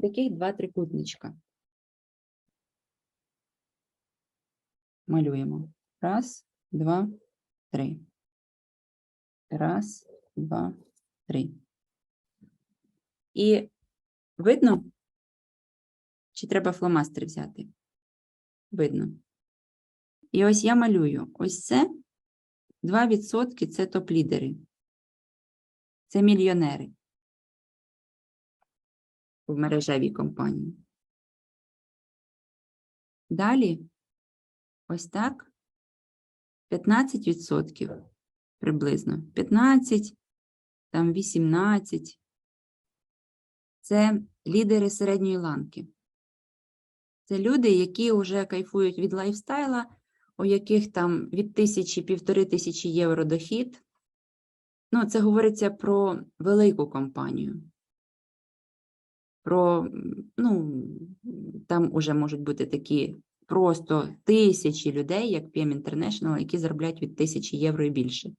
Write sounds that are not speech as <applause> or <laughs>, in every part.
таких два трикутничка. Малюємо. Раз, два, три. Раз, два, три. І видно? Чи треба фломастер взяти? Видно. І ось я малюю. Ось це 2% це топ-лідери. Це мільйонери в мережевій компанії. Далі, ось так, 15% приблизно. 15, там 18. Це лідери середньої ланки. Це люди, які вже кайфують від лайфстайла, у яких там від тисячі півтори тисячі євро дохід. Ну, це говориться про велику компанію. Про, ну, там уже можуть бути такі просто тисячі людей, як PM International, які заробляють від тисячі євро і більше.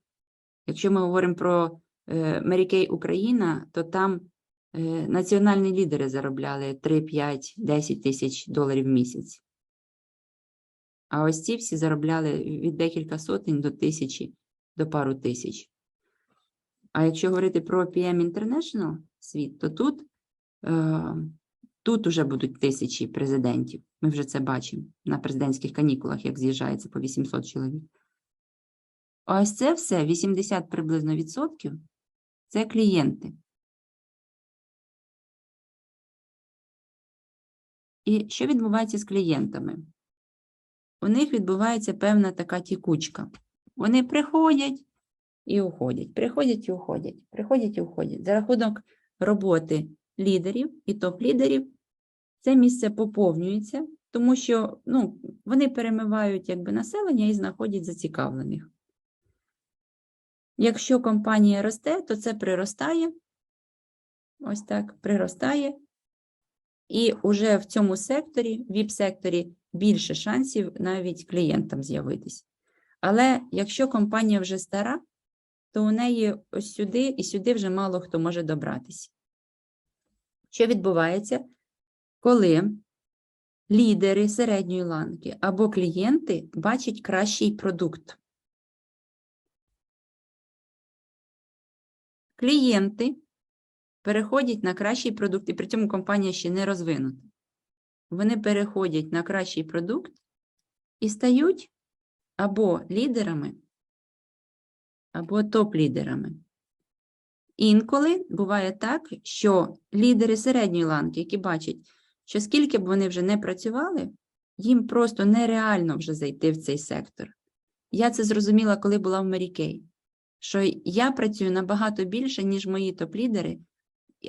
Якщо ми говоримо про Kay Україна, то там е, національні лідери заробляли 3, 5, 10 тисяч доларів в місяць. А ось ці всі заробляли від декілька сотень до тисячі, до пару тисяч. А якщо говорити про PM International світ, то тут, тут уже будуть тисячі президентів. Ми вже це бачимо на президентських канікулах, як з'їжджається по 800 чоловік. Ось це все, 80 приблизно відсотків, це клієнти. І що відбувається з клієнтами? У них відбувається певна така тікучка. Вони приходять і уходять, приходять і уходять, приходять і уходять. За рахунок роботи лідерів і топ-лідерів це місце поповнюється, тому що ну, вони перемивають якби, населення і знаходять зацікавлених. Якщо компанія росте, то це приростає. Ось так, приростає. І вже в цьому секторі, в віп-секторі, більше шансів навіть клієнтам з'явитись. Але якщо компанія вже стара, то у неї ось сюди і сюди вже мало хто може добратися. Що відбувається, коли лідери середньої ланки або клієнти бачать кращий продукт? Клієнти переходять на кращий продукт, і при цьому компанія ще не розвинута. Вони переходять на кращий продукт і стають або лідерами, або топ-лідерами. Інколи буває так, що лідери середньої ланки, які бачать, що скільки б вони вже не працювали, їм просто нереально вже зайти в цей сектор. Я це зрозуміла, коли була в Марікей, що я працюю набагато більше, ніж мої топ-лідери,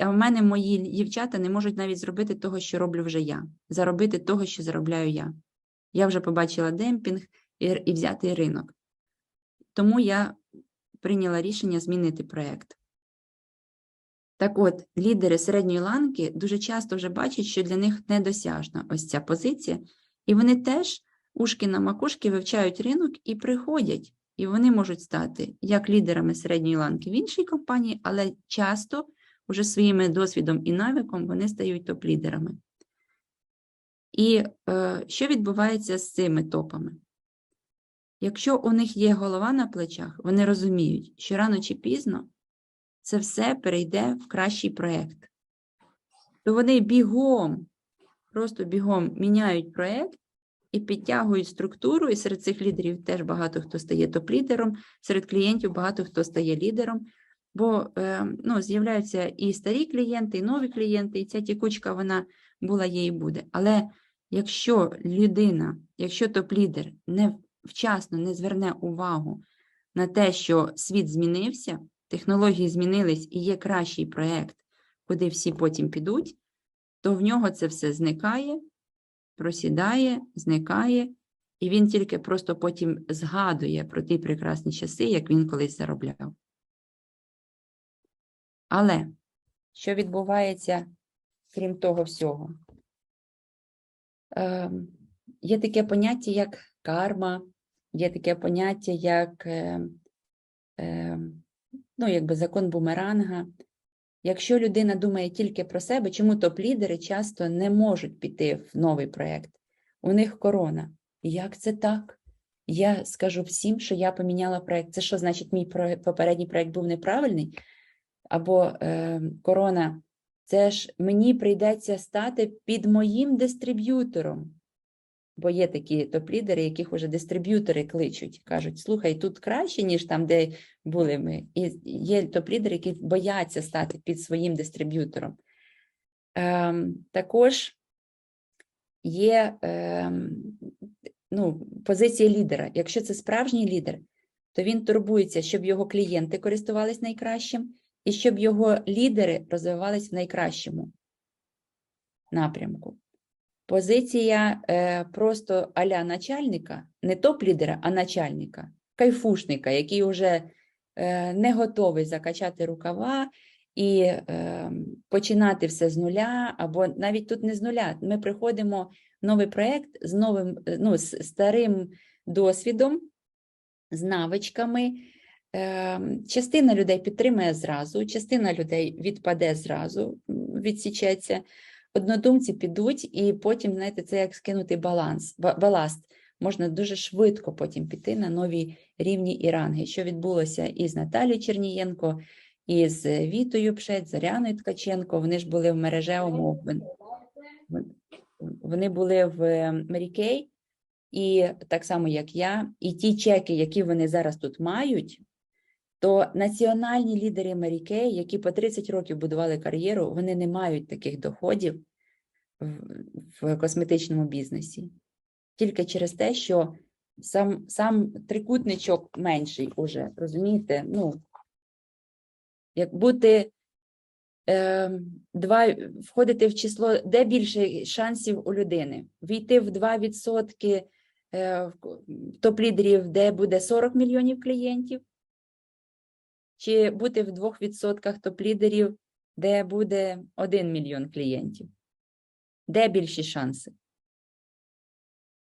а в мене мої дівчата не можуть навіть зробити того, що роблю вже я, заробити того, що заробляю я. Я вже побачила демпінг і, і взятий ринок. Тому я прийняла рішення змінити проєкт. Так от, лідери середньої ланки дуже часто вже бачать, що для них недосяжна ось ця позиція, і вони теж ушки на макушки вивчають ринок і приходять, і вони можуть стати як лідерами середньої ланки в іншій компанії, але часто уже своїм досвідом і навиком вони стають топ-лідерами. І е, що відбувається з цими топами? Якщо у них є голова на плечах, вони розуміють, що рано чи пізно це все перейде в кращий проєкт. То вони бігом, просто бігом міняють проєкт і підтягують структуру, і серед цих лідерів теж багато хто стає топ-лідером, серед клієнтів багато хто стає лідером, бо е, ну, з'являються і старі клієнти, і нові клієнти, і ця тікучка вона була є і буде. Але якщо людина, якщо топ-лідер не вчасно не зверне увагу на те, що світ змінився, технології змінились і є кращий проєкт, куди всі потім підуть, то в нього це все зникає, просідає, зникає, і він тільки просто потім згадує про ті прекрасні часи, як він колись заробляв. Але що відбувається, крім того всього? Е, є таке поняття, як карма, є таке поняття, як е, е, ну, якби закон бумеранга. Якщо людина думає тільки про себе, чому топ-лідери часто не можуть піти в новий проєкт? У них корона. Як це так? Я скажу всім, що я поміняла проєкт. Це що значить, мій попередній проєкт був неправильний? Або е, корона, це ж мені прийдеться стати під моїм дистриб'ютором. Бо є такі топ-лідери, яких уже дистриб'ютори кличуть, кажуть: слухай, тут краще, ніж там, де були ми. І є топ-лідери, які бояться стати під своїм дистриб'ютором. Ем, також є ем, ну, позиція лідера. Якщо це справжній лідер, то він турбується, щоб його клієнти користувались найкращим, і щоб його лідери розвивались в найкращому напрямку. Позиція е, просто аля начальника, не топ-лідера, а начальника, кайфушника, який вже е, не готовий закачати рукава і е, починати все з нуля, або навіть тут не з нуля. Ми приходимо в новий проєкт з новим, е, ну, з старим досвідом, з навичками. Е, Частина людей підтримує зразу, частина людей відпаде зразу, відсічеться. Однодумці підуть, і потім, знаєте, це як скинути баланс, ба- баласт. Можна дуже швидко потім піти на нові рівні і ранги, що відбулося і з Наталією Чернієнко, і з Вітою Пшець, з Оряною Ткаченко. Вони ж були в мережевому, вон- вон- вони були в Мерікей, і так само, як я, і ті чеки, які вони зараз тут мають, то національні лідери Мерікей, які по 30 років будували кар'єру, вони не мають таких доходів в, косметичному бізнесі. Тільки через те, що сам, сам трикутничок менший уже, розумієте? Ну, як бути е, два, входити в число, де більше шансів у людини? Війти в 2% е, топ-лідерів, де буде 40 мільйонів клієнтів, чи бути в 2% топ-лідерів, де буде 1 мільйон клієнтів? Де більші шанси?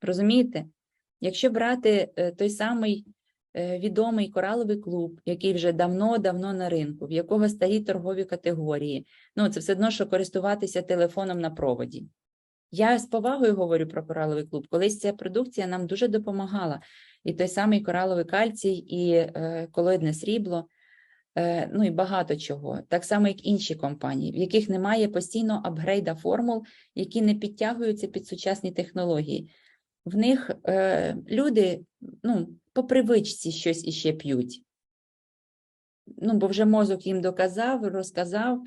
Розумієте? Якщо брати е, той самий е, відомий кораловий клуб, який вже давно-давно на ринку, в якого старі торгові категорії, ну це все одно, що користуватися телефоном на проводі. Я з повагою говорю про кораловий клуб. Колись ця продукція нам дуже допомагала. І той самий кораловий кальцій, і е, колоїдне срібло, ну і багато чого. Так само, як інші компанії, в яких немає постійно апгрейда формул, які не підтягуються під сучасні технології. В них е, люди ну, по привичці щось іще п'ють. Ну, бо вже мозок їм доказав, розказав,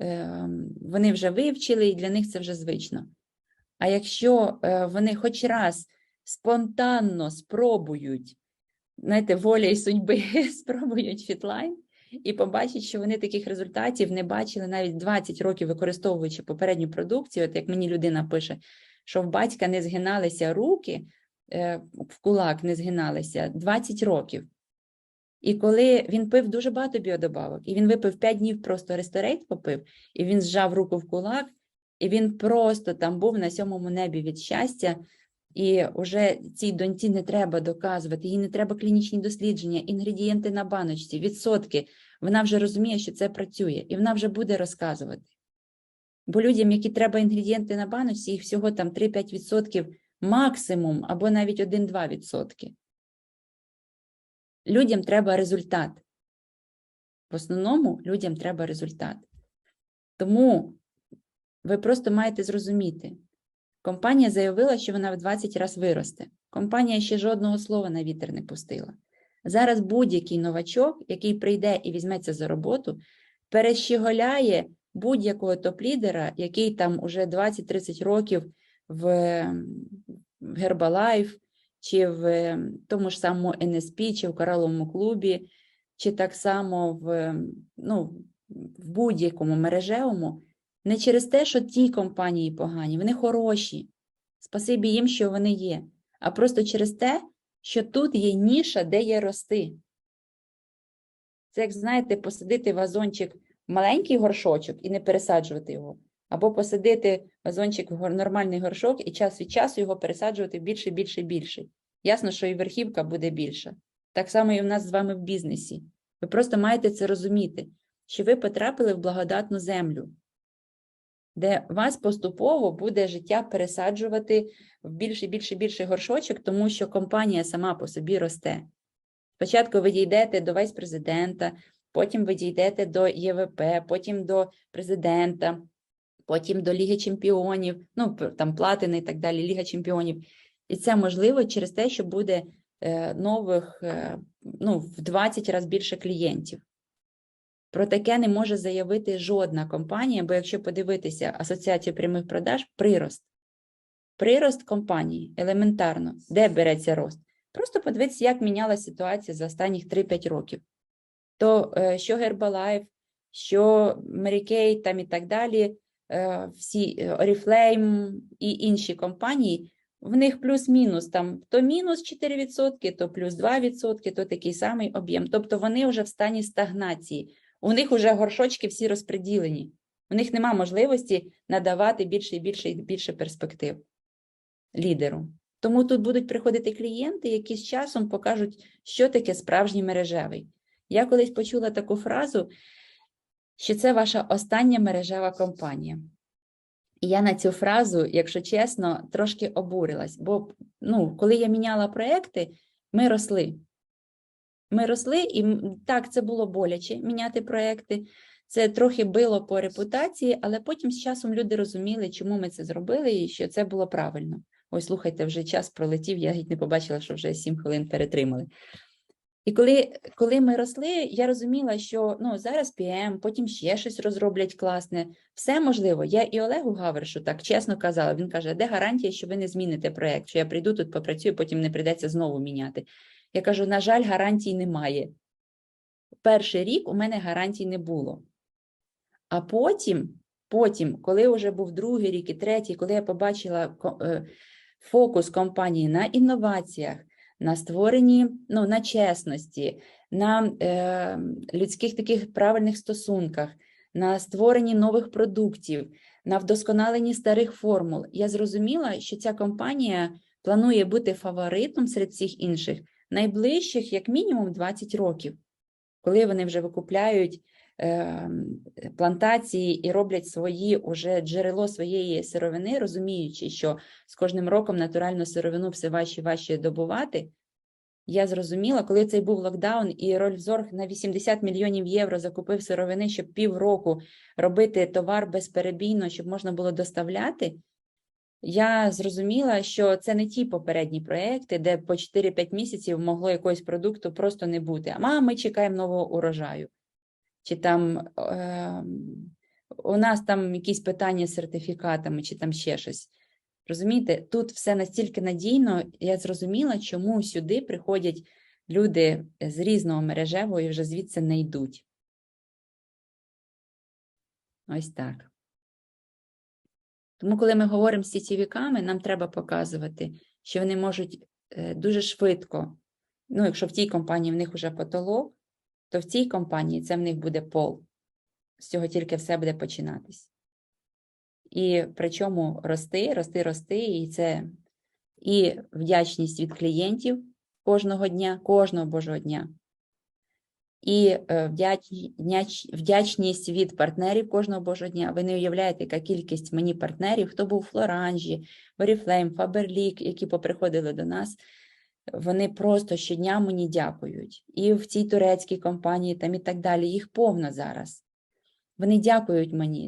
е, вони вже вивчили, і для них це вже звично. А якщо е, вони хоч раз спонтанно спробують, знаєте, воля і судьби <laughs> спробують фітлайн і побачать, що вони таких результатів не бачили навіть 20 років використовуючи попередню продукцію, от як мені людина пише, що в батька не згиналися руки, е, в кулак не згиналися 20 років. І коли він пив дуже багато біодобавок, і він випив 5 днів просто ресторейт попив, і він зжав руку в кулак, і він просто там був на сьомому небі від щастя, і вже цій доньці не треба доказувати, їй не треба клінічні дослідження, інгредієнти на баночці, відсотки. Вона вже розуміє, що це працює, і вона вже буде розказувати. Бо людям, які треба інгредієнти на баночці, їх всього там 3-5% максимум, або навіть 1-2%. Людям треба результат. В основному людям треба результат. Тому ви просто маєте зрозуміти. Компанія заявила, що вона в 20 разів виросте. Компанія ще жодного слова на вітер не пустила. Зараз будь-який новачок, який прийде і візьметься за роботу, перещеголяє будь-якого топ-лідера, який там уже 20-30 років в Herbalife, чи в тому ж самому NSP, чи в кораловому клубі, чи так само в, ну, в будь-якому мережевому, не через те, що ті компанії погані, вони хороші. Спасибі їм, що вони є, а просто через те, що тут є ніша, де є рости. Це, як знаєте, посадити вазончик маленький горшочок і не пересаджувати його, або посадити вазончик в нормальний горшок і час від часу його пересаджувати більше, більше, більше. Ясно, що і верхівка буде більша. Так само і в нас з вами в бізнесі. Ви просто маєте це розуміти. що ви потрапили в благодатну землю, де вас поступово буде життя пересаджувати в більше, більше, більше горшочок, тому що компанія сама по собі росте. Спочатку ви дійдете до вайс-президента, потім ви дійдете до ЄВП, потім до президента, потім до Ліги Чемпіонів, ну там платини і так далі, Ліга Чемпіонів. І це можливо через те, що буде е, нових е, ну, в 20 разів більше клієнтів. Про таке не може заявити жодна компанія, бо якщо подивитися Асоціацію прямих продаж, прирост. Прирост компанії елементарно. Де береться рост? Просто подивитися, як мінялася ситуація за останніх 3-5 років. То е, що Herbalife, що Kay там і так далі, е, всі Oriflame і інші компанії, в них плюс-мінус там то мінус 4%, то плюс 2%, то такий самий об'єм. Тобто вони вже в стані стагнації. У них вже горшочки всі розподілені. У них нема можливості надавати більше і більше і більше перспектив лідеру. Тому тут будуть приходити клієнти, які з часом покажуть, що таке справжній мережевий. Я колись почула таку фразу, що це ваша остання мережева компанія. І я на цю фразу, якщо чесно, трошки обурилась, бо ну, коли я міняла проекти, ми росли. Ми росли, і так, це було боляче міняти проекти. Це трохи било по репутації, але потім з часом люди розуміли, чому ми це зробили і що це було правильно. Ой, слухайте, вже час пролетів, я геть не побачила, що вже 7 хвилин перетримали. І коли, коли ми росли, я розуміла, що ну, зараз PM, потім ще щось розроблять класне. Все можливо. Я і Олегу Гавершу так чесно казала. Він каже: де гарантія, що ви не зміните проєкт, що я прийду тут, попрацюю, потім не прийдеться знову міняти. Я кажу: на жаль, гарантій немає. Перший рік у мене гарантій не було. А потім, потім, коли вже був другий рік і третій, коли я побачила е, фокус компанії на інноваціях, на створенні, ну, на чесності, на е, людських таких правильних стосунках, на створенні нових продуктів, на вдосконаленні старих формул, я зрозуміла, що ця компанія планує бути фаворитом серед всіх інших найближчих, як мінімум, 20 років, коли вони вже викупляють е, плантації і роблять свої уже джерело своєї сировини, розуміючи, що з кожним роком натуральну сировину все важче і важче добувати. Я зрозуміла, коли цей був локдаун, і Рольфзорг на 80 мільйонів євро закупив сировини, щоб півроку робити товар безперебійно, щоб можна було доставляти. Я зрозуміла, що це не ті попередні проекти, де по 4-5 місяців могло якогось продукту просто не бути. А ми чекаємо нового урожаю. Чи там е, у нас там якісь питання з сертифікатами, чи там ще щось. Розумієте, тут все настільки надійно, я зрозуміла, чому сюди приходять люди з різного мережевого і вже звідси не йдуть. Ось так. Тому, коли ми говоримо з сітєвіками, нам треба показувати, що вони можуть е, дуже швидко, ну, якщо в тій компанії в них вже потолок, то в цій компанії це в них буде пол. З цього тільки все буде починатись. І причому рости, рости, рости, і це і вдячність від клієнтів кожного дня, кожного божого дня, і вдяч- вдячність від партнерів кожного божого дня. Ви не уявляєте, яка кількість мені партнерів, хто був в Флоранжі, Oriflame, Faberlic, які поприходили до нас. Вони просто щодня мені дякують. І в цій турецькій компанії там і так далі. Їх повно зараз. Вони дякують мені.